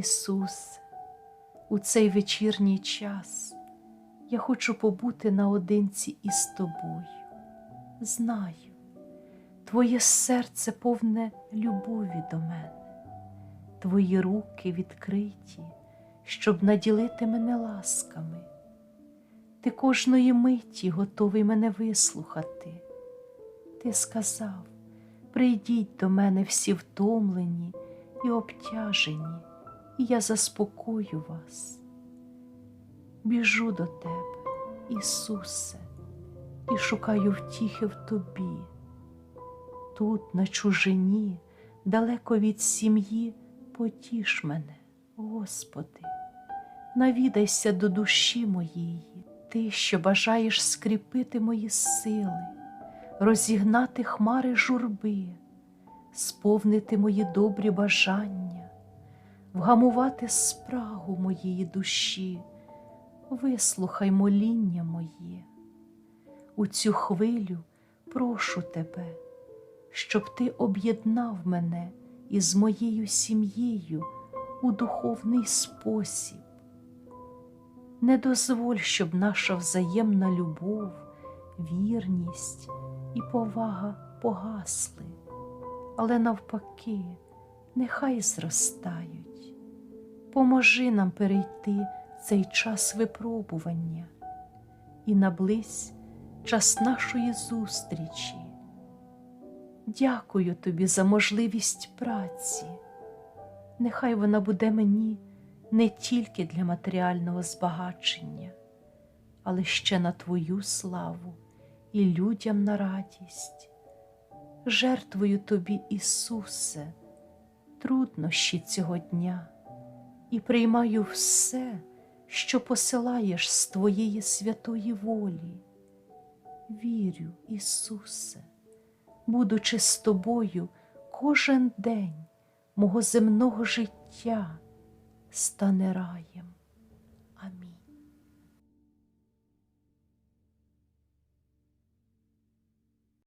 Ісус, у цей вечірній час я хочу побути наодинці із тобою. Знаю, Твоє серце повне любові до мене, Твої руки відкриті, щоб наділити мене ласками. Ти кожної миті готовий мене вислухати. Ти сказав, прийдіть до мене всі втомлені і обтяжені, і я заспокою вас. Біжу до тебе, Ісусе, і шукаю втіхи в тобі. Тут, на чужині, далеко від сім'ї, потіш мене, Господи, навідайся до душі моєї, Ти, що бажаєш скріпити мої сили, розігнати хмари журби, сповнити мої добрі бажання, вгамувати спрагу моєї душі, вислухай моління моє. У цю хвилю прошу тебе, щоб ти об'єднав мене із моєю сім'єю у духовний спосіб. Не дозволь, щоб наша взаємна любов, вірність і повага погасли, але навпаки, нехай зростають. Поможи нам перейти цей час випробування і наблизь час нашої зустрічі. Дякую тобі за можливість праці. Нехай вона буде мені не тільки для матеріального збагачення, але ще на Твою славу і людям на радість. Жертвую тобі, Ісусе, труднощі цього дня і приймаю все, що посилаєш з Твоєї святої волі. Вірю, Ісусе, будучи з тобою кожен день мого земного життя стане раєм.